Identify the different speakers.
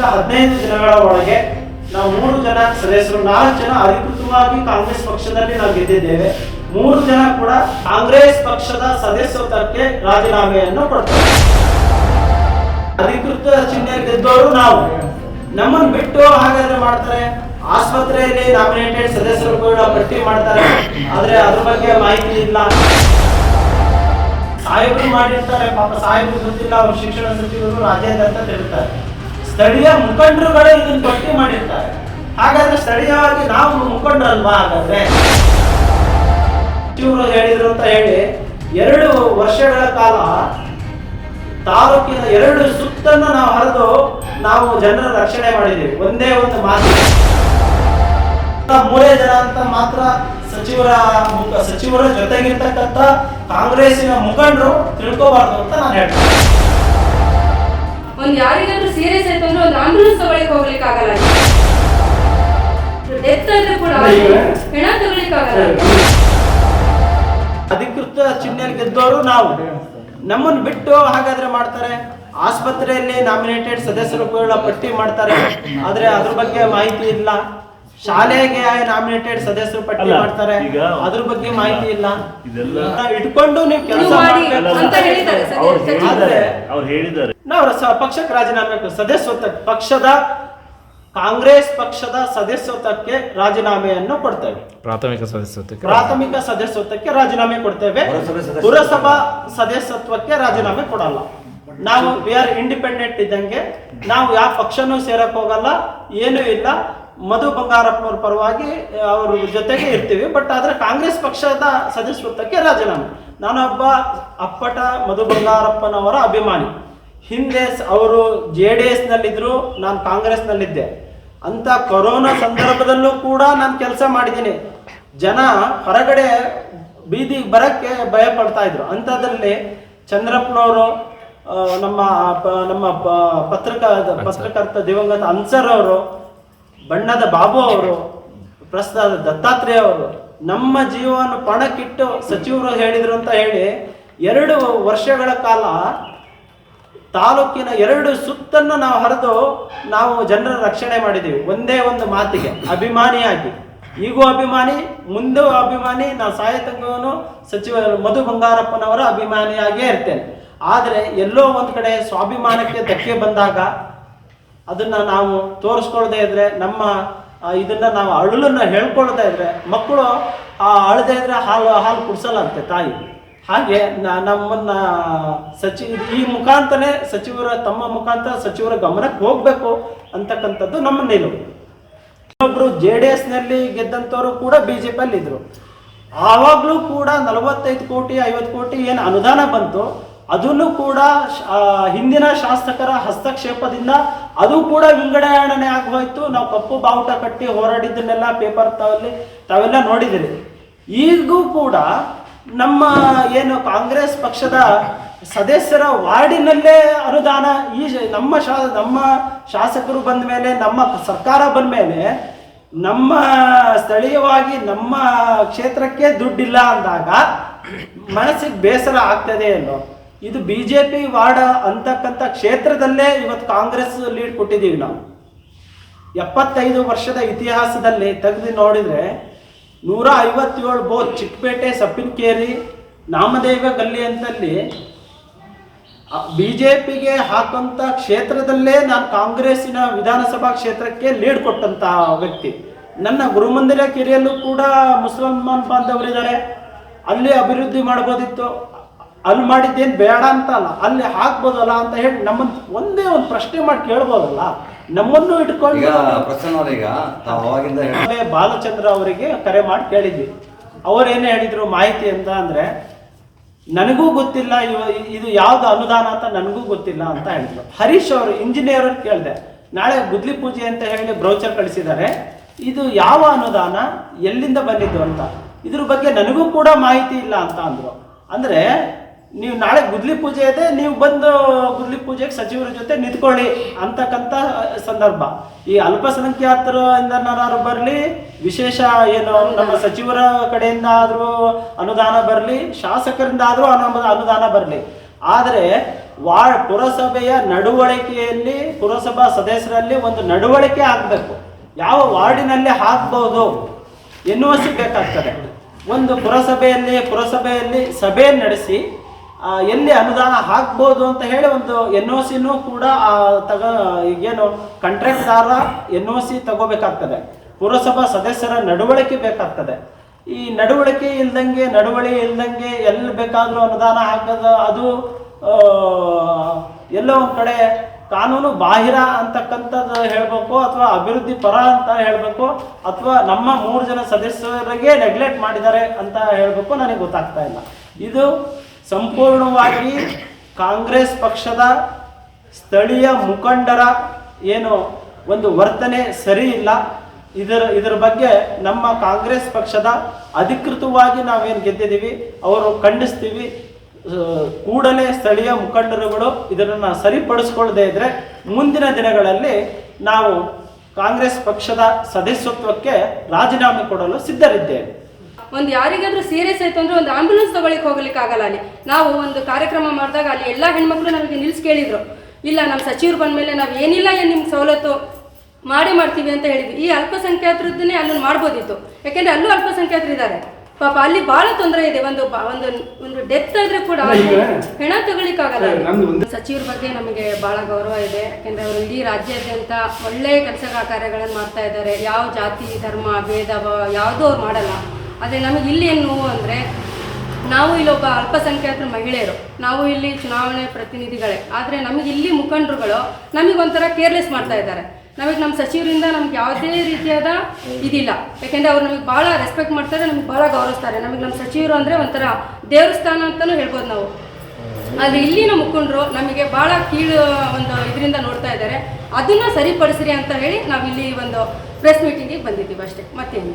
Speaker 1: ಹತ್ತರಿಂದ ಹದಿನೈದು ದಿನಗಳ ಒಳಗೆ ನಾವು ಮೂರು ಜನ ಸದಸ್ಯರು, ನಾಲ್ಕು ಜನ ಅಧಿಕೃತವಾಗಿ ಕಾಂಗ್ರೆಸ್ ಪಕ್ಷದಲ್ಲಿ ನಾವು ಗೆದ್ದಿದ್ದೇವೆ. ಮೂರು ಜನ ಕೂಡ ಕಾಂಗ್ರೆಸ್ ಪಕ್ಷದ ಸದಸ್ಯತ್ವಕ್ಕೆ ರಾಜೀನಾಮೆಯನ್ನು ಕೊಡ್ತಾರೆ. ಅಧಿಕೃತ ಚಿಹ್ನೆ ಗೆದ್ದವರು ನಾವು. ನಮ್ಮನ್ನು ಬಿಟ್ಟು ಹಾಗಾದ್ರೆ ಮಾಡ್ತಾರೆ? ಆಸ್ಪತ್ರೆಯಲ್ಲಿ ನಾಮಿನೇಟೆಡ್ ಸದಸ್ಯರು ಕೂಡ ಪಟ್ಟಿ ಮಾಡ್ತಾರೆ. ಆದ್ರೆ ಅದ್ರ ಬಗ್ಗೆ ಮಾಹಿತಿ ಇಲ್ಲ. ಸಾಹೇಬರು ಮಾಡಿರ್ತಾರೆ, ಪಾಪ ಸಾಹೇಬರು ಗೊತ್ತಿಲ್ಲ, ಅವರು ಶಿಕ್ಷಣ ಸಚಿವರು ರಾಜೇಂದ್ರ ಅಂತ ತಿರುಗ್ತಾರೆ. ಸ್ಥಳೀಯ ಮುಖಂಡರುಗಳೇ ಇದನ್ನ ಪಟ್ಟಿ ಮಾಡಿರ್ತಾರೆ. ಹಾಗಾದ್ರೆ ಸ್ಥಳೀಯವಾಗಿ ನಾವು ಮುಖಂಡರಲ್ವಾ ಹಾಗಾದ್ರೆ? ಸಚಿವರು ಹೇಳಿದ್ರು ಅಂತ ಹೇಳಿ, ಎರಡು ವರ್ಷಗಳ ಕಾಲ ತಾಲೂಕಿನ ಎರಡು ಸುತ್ತನ್ನು ನಾವು ಹರಿದು ನಾವು ಜನರ ರಕ್ಷಣೆ ಮಾಡಿದ್ದೀವಿ. ಒಂದೇ ಒಂದು ಮಾತು. ಮೂರೇ ಜನ ಅಂತ ಮಾತ್ರ ಸಚಿವರ ಮುಖ- ಸಚಿವರ ಜೊತೆಗಿರ್ತಕ್ಕಂಥ ಕಾಂಗ್ರೆಸ್ಸಿನ ಮುಖಂಡರು ತಿಳ್ಕೋಬಾರ್ದು ಅಂತ ನಾನು ಹೇಳ್ತೀನಿ.
Speaker 2: ಒಂದ್ ಯಾರಿಗಾದ್ರೂ ಸೀರಿಯಸ್ ಆಯ್ತು ಅಂದ್ರೆ ಒಂದು ಆಂಬುಲೆನ್ಸ್ ತಗೊಳ್ಳಿಕ್ ಹೋಗ್ಲಿಕ್ಕೆ ಆಗಲ್ಲ ಡೆತ್ ಆದ್ರೆ ಕೂಡ ಹೆಣ ಆಗಲ್ಲ
Speaker 1: ಅಧಿಕೃತ ಚಿಹ್ನೆಯಲ್ಲಿ ಗೆದ್ದವರು ನಾವು. ನಮ್ಮನ್ನು ಬಿಟ್ಟು ಹಾಗಾದ್ರೆ ಮಾಡ್ತಾರೆ? ಆಸ್ಪತ್ರೆಯಲ್ಲಿ ನಾಮಿನೇಟೆಡ್ ಸದಸ್ಯರು ಕೂಡ ಪಟ್ಟಿ ಮಾಡ್ತಾರೆ. ಆದ್ರೆ ಅದ್ರ ಬಗ್ಗೆ ಮಾಹಿತಿ ಇಲ್ಲ. ಶಾಲೆಗೆ ನಾಮಿನೇಟೆಡ್ ಸದಸ್ಯರು ಪಟ್ಟಿ ಮಾಡ್ತಾರೆ.
Speaker 3: ಈಗ-
Speaker 1: ಅದ್ರ ಬಗ್ಗೆ ಮಾಹಿತಿ ಇಲ್ಲ.
Speaker 3: ಇದೆಲ್ಲ
Speaker 1: ಇಟ್ಕೊಂಡು ನೀವು ಕೆಲಸ
Speaker 2: ನೀವು ಮಾಡಿ ಅಂತ ಹೇಳಿದ್ದಾರೆ ಸದ್ಯ-
Speaker 3: ಅವ್ರು ಹೇಳಿದ್ದಾರೆ
Speaker 1: ನಾವು ಪಕ್ಷಕ್ಕೆ ರಾಜೀನಾಮೆ ಸದಸ್ಯತ್ವ ಪಕ್ಷದ ಕಾಂಗ್ರೆಸ್ ಪಕ್ಷದ ಸದಸ್ಯತ್ವಕ್ಕೆ ರಾಜೀನಾಮೆಯನ್ನು ಕೊಡ್ತೇವೆ.
Speaker 4: ಪ್ರಾಥಮಿಕ ಸದಸ್ಯತ್ವಕ್ಕೆ
Speaker 1: ಪ್ರಾಥಮಿಕ ಸದಸ್ಯತ್ವಕ್ಕೆ ರಾಜೀನಾಮೆ ಕೊಡ್ತೇವೆ.
Speaker 5: ಪುರಸಭೆ
Speaker 1: ಪುರಸಭಾ ಸದಸ್ಯತ್ವಕ್ಕೆ. ರಾಜೀನಾಮೆ ಕೊಡಲ್ಲ. ನಾವು ವಿ ಆರ್ ಇಂಡಿಪೆಂಡೆಂಟ್ ಇದ್ದಂಗೆ ನಾವು ಯಾವ ಪಕ್ಷನೂ ಸೇರಕ್ ಹೋಗಲ್ಲ ಏನೂ ಇಲ್ಲ. ಮಧು ಬಂಗಾರಪ್ಪನವ್ರ ಪರವಾಗಿ ಅವ್ರ ಜೊತೆಗೆ ಇರ್ತೀವಿ. ಬಟ್ ಆದ್ರೆ ಕಾಂಗ್ರೆಸ್ ಪಕ್ಷದ ಸದಸ್ಯತ್ವಕ್ಕೆ ರಾಜೀನಾಮೆ. ನಾನೊಬ್ಬ ಅಪ್ಪಟ ಮಧು ಬಂಗಾರಪ್ಪನವರ ಅಭಿಮಾನಿ. ಹಿಂದೆ ಅವರು ಜೆ ಡಿ ಎಸ್ ನಲ್ಲಿದ್ರು ನಾನು ಕಾಂಗ್ರೆಸ್ ನಲ್ಲಿದ್ದೆ ಅಂತ ಕೊರೋನಾ ಸಂದರ್ಭದಲ್ಲೂ ಕೂಡ ನಾನು ಕೆಲಸ ಮಾಡಿದ್ದೀನಿ. ಜನ ಹೊರಗಡೆ ಬೀದಿಗೆ ಬರಕ್ಕೆ ಭಯ ಪಡ್ತಾ ಇದ್ರು. ಅಂಥದ್ರಲ್ಲಿ ಚಂದ್ರಪ್ಪನವರು ನಮ್ಮ ನಮ್ಮ ಪತ್ರಕ ಪತ್ರಕರ್ತ ದಿವಂಗತ ಅನ್ಸರ್ ಅವರು ಬಣ್ಣದ ಬಾಬು ಅವರು ಪ್ರಸ್ತಾದ ದತ್ತಾತ್ರೇಯ ಅವರು, ನಮ್ಮ ಜೀವವನ್ನು ಪಣಕ್ಕಿಟ್ಟು ಸಚಿವರು ಹೇಳಿದ್ರು ಅಂತ ಹೇಳಿ ಎರಡು ವರ್ಷಗಳ ಕಾಲ ತಾಲೂಕಿನ ಎರಡು ಸುತ್ತನ್ನು ನಾವು ಹರಿದು ನಾವು ಜನರ ರಕ್ಷಣೆ ಮಾಡಿದ್ದೀವಿ ಒಂದೇ ಒಂದು ಮಾತಿಗೆ, ಅಭಿಮಾನಿಯಾಗಿ. ಈಗೂ ಅಭಿಮಾನಿ, ಮುಂದೂ ಅಭಿಮಾನಿ ನಾವು ಸಾಹಿತ್ಯವನ್ನು ಸಚಿವ ಮಧು ಬಂಗಾರಪ್ಪನವರ ಅಭಿಮಾನಿಯಾಗಿಯೇ ಇರ್ತೇನೆ. ಆದರೆ ಎಲ್ಲೋ ಒಂದು ಕಡೆ ಸ್ವಾಭಿಮಾನಕ್ಕೆ ಧಕ್ಕೆ ಬಂದಾಗ ಅದನ್ನ ನಾವು ತೋರಿಸ್ಕೊಳ್ದೇ ಇದ್ರೆ ನಮ್ಮ ಇದನ್ನ ನಾವು ಅಳಲನ್ನ ಹೇಳ್ಕೊಳ್ತಾ ಇದ್ರೆ ಮಕ್ಕಳು ಆ ಅಳದೇ ಇದ್ರೆ ಹಾಲು ಹಾಲು ಕುಡ್ಸಲ್ಲಂತೆ ತಾಯಿ. ಹಾಗೆ ನಮ್ಮನ್ನ ಸಚಿವ ಈ ಮುಖಾಂತರ ಸಚಿವರ, ತಮ್ಮ ಮುಖಾಂತರ ಸಚಿವರ ಗಮನಕ್ಕೆ ಹೋಗ್ಬೇಕು ಅಂತಕ್ಕಂಥದ್ದು ನಮ್ಮ ನಿಲುವು ಇನ್ನೊಬ್ರು ಜೆ ಡಿ ಎಸ್ನಲ್ಲಿ ಗೆದ್ದಂತವರು ಕೂಡ ಬಿಜೆಪಿ ಅಲ್ಲಿ ಇದ್ರು ಆವಾಗ್ಲೂ ಕೂಡ ನಲವತ್ತೈದು ಕೋಟಿ, ಐವತ್ತು ಕೋಟಿ ಏನು ಅನುದಾನ ಬಂತು, ಅದನ್ನು ಕೂಡ ಹಿಂದಿನ ಶಾಸಕರ ಹಸ್ತಕ್ಷೇಪದಿಂದ ಅದು ಕೂಡ ವಿಂಗಡಣೆ ಆಗೋಯ್ತು ನಾವು ಕಪ್ಪು ಬಾವುಟ ಕಟ್ಟಿ ಹೋರಾಡಿದ್ದನ್ನೆಲ್ಲ ಪೇಪರ್ ತಾವಲ್ಲಿ, ತಾವೆಲ್ಲ ನೋಡಿದಿರಿ. ಈಗೂ ಕೂಡ ನಮ್ಮ ಏನು ಕಾಂಗ್ರೆಸ್ ಪಕ್ಷದ ಸದಸ್ಯರ ವಾರ್ಡಿನಲ್ಲೇ ಅನುದಾನ, ಈ ನಮ್ಮ ಶಾ, ನಮ್ಮ ಶಾಸಕರು ಬಂದ ಮೇಲೆ, ನಮ್ಮ ಸರ್ಕಾರ ಬಂದ ಮೇಲೆ ನಮ್ಮ ಸ್ಥಳೀಯವಾಗಿ ನಮ್ಮ ಕ್ಷೇತ್ರಕ್ಕೆ ದುಡ್ಡಿಲ್ಲ ಅಂದಾಗ ಮನಸ್ಸಿಗೆ ಬೇಸರ ಆಗ್ತದೆ ಅನ್ನೋ ಇದು ಬಿ ಜೆ ಪಿ ವಾರ್ಡ್ ಅಂತಕ್ಕಂಥ ಕ್ಷೇತ್ರದಲ್ಲೇ ಇವತ್ತು ಕಾಂಗ್ರೆಸ್ ಲೀಡ್ ಕೊಟ್ಟಿದ್ದೀವಿ ನಾವು. ಎಪ್ಪತ್ತೈದು ವರ್ಷದ ಇತಿಹಾಸದಲ್ಲಿ ತೆಗೆದು ನೋಡಿದರೆ ನೂರ ಐವತ್ತೇಳು ಬೋತ್ ಚಿಕ್ಕಪೇಟೆ, ಸಪ್ಪಿನಕೇರಿ, ನಾಮದೇವ ಗಲ್ಲಿ ಅಂತಲ್ಲಿ ಬಿ ಜೆ ಪಿಗೆ ಹಾಕಂತ ಕ್ಷೇತ್ರದಲ್ಲೇ ನಾನು ಕಾಂಗ್ರೆಸ್ಸಿನ ವಿಧಾನಸಭಾ ಕ್ಷೇತ್ರಕ್ಕೆ ಲೀಡ್ ಕೊಟ್ಟಂತ ವ್ಯಕ್ತಿ. ನನ್ನ ಗುರುಮಂದಿರ ಕಿರಿಯಲ್ಲೂ ಕೂಡ ಮುಸಲ್ಮಾನ್ ಬಾಂಧವರಿದ್ದಾರೆ. ಅಲ್ಲಿ ಅಭಿವೃದ್ಧಿ ಮಾಡ್ಬೋದಿತ್ತು. ಅಲ್ಲಿ ಮಾಡಿದ್ದೇನು ಬೇಡ ಅಂತ ಅಲ್ಲ ಅಲ್ಲಿ ಹಾಕ್ಬೋದಲ್ಲ ಅಂತ ಹೇಳಿ ನಮ್ಮನ್ನ ಒಂದೇ ಒಂದು ಪ್ರಶ್ನೆ ಮಾಡಿ ಕೇಳ್ಬೋದಲ್ಲ? ನಮ್ಮನ್ನು ಇಟ್ಕೊಂಡು ಬಾಲಚಂದ್ರ ಅವರಿಗೆ ಕರೆ ಮಾಡಿ ಕೇಳಿದ್ವಿ. ಅವರೇನು ಹೇಳಿದ್ರು ಮಾಹಿತಿ ಅಂತ ಅಂದ್ರೆ ನನಗೂ ಗೊತ್ತಿಲ್ಲ ಇದು ಯಾವ್ದು ಅನುದಾನ ಅಂತ ನನಗೂ ಗೊತ್ತಿಲ್ಲ ಅಂತ ಹೇಳಿದ್ರು. ಹರೀಶ್ ಅವರು ಇಂಜಿನಿಯರ್ ಕೇಳಿದೆ ನಾಳೆ ಗುದ್ಲಿ ಪೂಜೆ ಅಂತ ಹೇಳಿ ಬ್ರೌಚರ್ ಕಳಿಸಿದ್ದಾರೆ ಇದು ಯಾವ ಅನುದಾನ ಎಲ್ಲಿಂದ ಬಂದಿದ್ದು ಅಂತ? ಇದ್ರ ಬಗ್ಗೆ ನನಗೂ ಕೂಡ ಮಾಹಿತಿ ಇಲ್ಲ ಅಂತ ಅಂದ್ರು. ಅಂದ್ರೆ ನೀವು ನಾಳೆ ಗುದ್ಲಿ ಪೂಜೆ ಇದೆ, ನೀವು ಬಂದು ಗುದ್ಲಿ ಪೂಜೆಗೆ ಸಚಿವರ ಜೊತೆ ನಿಂತ್ಕೊಳ್ಳಿ ಅಂತಕ್ಕಂಥ ಸಂದರ್ಭ. ಈ ಅಲ್ಪಸಂಖ್ಯಾತರು ಬರಲಿ, ವಿಶೇಷ ಏನು ನಮ್ಮ ಸಚಿವರ ಕಡೆಯಿಂದ ಆದರೂ ಅನುದಾನ ಬರಲಿ ಶಾಸಕರಿಂದ ಆದರೂ ಅನುದಾನ ಬರಲಿ. ಆದರೆ ವಾ ಪುರಸಭೆಯ ನಡವಳಿಕೆಯಲ್ಲಿ, ಪುರಸಭಾ ಸದಸ್ಯರಲ್ಲಿ ಒಂದು ನಡವಳಿಕೆ ಆಗಬೇಕು. ಯಾವ ವಾರ್ಡಿನಲ್ಲಿ ಹಾಕ್ಬೋದು ಎನ್ನುವಷ್ಟು ಬೇಕಾಗ್ತದೆ. ಒಂದು ಪುರಸಭೆಯಲ್ಲಿ ಪುರಸಭೆಯಲ್ಲಿ ಸಭೆ ನಡೆಸಿ ಎಲ್ಲಿ ಅನುದಾನ ಹಾಕ್ಬೋದು ಅಂತ ಹೇಳಿ ಒಂದು ಎನ್ ಒ ಸಿನೂ ಕೂಡ ತಗ, ಈಗೇನು ಕಾಂಟ್ರಾಕ್ಟ್ದಾರ ಎನ್ ಒ ಸಿ ತಗೋಬೇಕಾಗ್ತದೆ. ಪುರಸಭಾ ಸದಸ್ಯರ ನಡವಳಿಕೆ ಬೇಕಾಗ್ತದೆ. ಈ ನಡವಳಿಕೆ ಇಲ್ದಂಗೆ, ನಡವಳಿ ಇಲ್ದಂಗೆ ಎಲ್ಲಿ ಬೇಕಾದರೂ ಅನುದಾನ ಹಾಕೋದು, ಅದು ಎಲ್ಲೋ ಒಂದು ಕಡೆ ಕಾನೂನು ಬಾಹಿರ ಅಂತಕ್ಕಂಥದ್ದು ಹೇಳಬೇಕು, ಅಥವಾ ಅಭಿವೃದ್ಧಿ ಪರ ಅಂತ ಹೇಳಬೇಕು, ಅಥವಾ ನಮ್ಮ ಮೂರು ಜನ ಸದಸ್ಯರಿಗೆ ನೆಗ್ಲೆಕ್ಟ್ ಮಾಡಿದ್ದಾರೆ ಅಂತ ಹೇಳಬೇಕು ನನಗೆ ಗೊತ್ತಾಗ್ತಾ ಇಲ್ಲ. ಇದು ಸಂಪೂರ್ಣವಾಗಿ ಕಾಂಗ್ರೆಸ್ ಪಕ್ಷದ ಸ್ಥಳೀಯ ಮುಖಂಡರ ಏನು ಒಂದು ವರ್ತನೆ ಸರಿ ಇಲ್ಲ. ಇದರ ಇದರ ಬಗ್ಗೆ ನಮ್ಮ ಕಾಂಗ್ರೆಸ್ ಪಕ್ಷದ ಅಧಿಕೃತವಾಗಿ ನಾವೇನು ಗೆದ್ದಿದ್ದೀವಿ, ಅವರು ಖಂಡಿಸ್ತೀವಿ. ಕೂಡಲೇ ಸ್ಥಳೀಯ ಮುಖಂಡರುಗಳು ಇದನ್ನು ಸರಿಪಡಿಸ್ಕೊಳ್ಳದೇ ಇದ್ರೆ ಮುಂದಿನ ದಿನಗಳಲ್ಲಿ ನಾವು ಕಾಂಗ್ರೆಸ್ ಪಕ್ಷದ ಸದಸ್ಯತ್ವಕ್ಕೆ ರಾಜೀನಾಮೆ ಕೊಡಲು ಸಿದ್ಧರಿದ್ದೇವೆ.
Speaker 2: ಒಂದು ಯಾರಿಗಾದ್ರೂ ಸೀರಿಯಸ್ ಆಯ್ತು ಅಂದ್ರೆ ಒಂದು ಆಂಬ್ಯುಲೆನ್ಸ್ ತಗೊಳ್ಳಿಕ್ ಹೋಗ್ಲಿಕ್ಕೆ ಆಗಲ್ಲ ಅಲ್ಲಿ. ನಾವು ಒಂದು ಕಾರ್ಯಕ್ರಮ ಮಾಡಿದಾಗ ಅಲ್ಲಿ ಎಲ್ಲ ಹೆಣ್ಮಕ್ಳು ನಮಗೆ ನಿಲ್ಸಿ ಕೇಳಿದ್ರು. ಇಲ್ಲ ನಮ್ಮ ಸಚಿವರು ಬಂದ್ಮೇಲೆ ನಾವು ಏನಿಲ್ಲ ಏನು ನಿಮ್ಗೆ ಸವಲತ್ತು ಮಾಡಿ ಮಾಡ್ತೀವಿ ಅಂತ ಹೇಳಿದ್ವಿ. ಈ ಅಲ್ಪಸಂಖ್ಯಾತರದ್ದನ್ನೇ ಅಲ್ಲೊಂದು ಮಾಡ್ಬೋದಿತ್ತು. ಯಾಕೆಂದ್ರೆ ಅಲ್ಲೂ ಅಲ್ಪಸಂಖ್ಯಾತರು ಇದ್ದಾರೆ. ಪಾಪ ಅಲ್ಲಿ ಬಹಳ ತೊಂದರೆ ಇದೆ. ಒಂದು ಒಂದು ಒಂದು ಡೆತ್ ಆದ್ರೆ ಕೂಡ ಹೆಣ ತಗೊಳ್ಳಿಕ್ಕಾಗಲ್ಲ ಅಲ್ಲಿ. ಸಚಿವರ ಬಗ್ಗೆ ನಮಗೆ ಬಹಳ ಗೌರವ ಇದೆ. ಯಾಕೆಂದ್ರೆ ಅವರು ಇಡೀ ರಾಜ್ಯಾದ್ಯಂತ ಒಳ್ಳೆ ಕೆಲಸ ಕಾರ್ಯಗಳನ್ನು ಮಾಡ್ತಾ ಇದ್ದಾರೆ. ಯಾವ ಜಾತಿ ಧರ್ಮ ಭೇದ ಭಾವ ಯಾವುದೂ ಅವ್ರು ಮಾಡಲ್ಲ. ಆದರೆ ನಮಗೆ ಇಲ್ಲಿ ಏನು ನೋವು ಅಂದರೆ ನಾವು ಇಲ್ಲೊಬ್ಬ ಅಲ್ಪಸಂಖ್ಯಾತರ ಮಹಿಳೆಯರು. ನಾವು ಇಲ್ಲಿ ಚುನಾವಣೆ ಪ್ರತಿನಿಧಿಗಳೇ. ಆದರೆ ನಮಗೆ ಇಲ್ಲಿ ಮುಖಂಡರುಗಳು ನಮಗೊಂಥರ ಕೇರ್ಲೆಸ್ ಮಾಡ್ತಾ ಇದ್ದಾರೆ. ನಮಗೆ ನಮ್ಮ ಸಚಿವರಿಂದ ನಮ್ಗೆ ಯಾವುದೇ ರೀತಿಯಾದ ಇದಿಲ್ಲ. ಯಾಕೆಂದರೆ ಅವ್ರು ನಮಗೆ ಭಾಳ ರೆಸ್ಪೆಕ್ಟ್ ಮಾಡ್ತಾರೆ, ನಮಗೆ ಭಾಳ ಗೌರವಿಸ್ತಾರೆ. ನಮಗೆ ನಮ್ಮ ಸಚಿವರು ಅಂದರೆ ಒಂಥರ ದೇವಸ್ಥಾನ ಅಂತಲೂ ಹೇಳ್ಬೋದು ನಾವು. ಆದರೆ ಇಲ್ಲಿನ ಮುಖಂಡರು ನಮಗೆ ಭಾಳ ಕೀಳು ಒಂದು ಇದರಿಂದ ನೋಡ್ತಾ ಇದ್ದಾರೆ. ಅದನ್ನು ಸರಿಪಡಿಸ್ರಿ ಅಂತ ಹೇಳಿ ನಾವು ಇಲ್ಲಿ ಒಂದು ಪ್ರೆಸ್ ಮೀಟಿಂಗಿಗೆ ಬಂದಿದ್ದೀವಿ ಅಷ್ಟೇ. ಮತ್ತೇನು?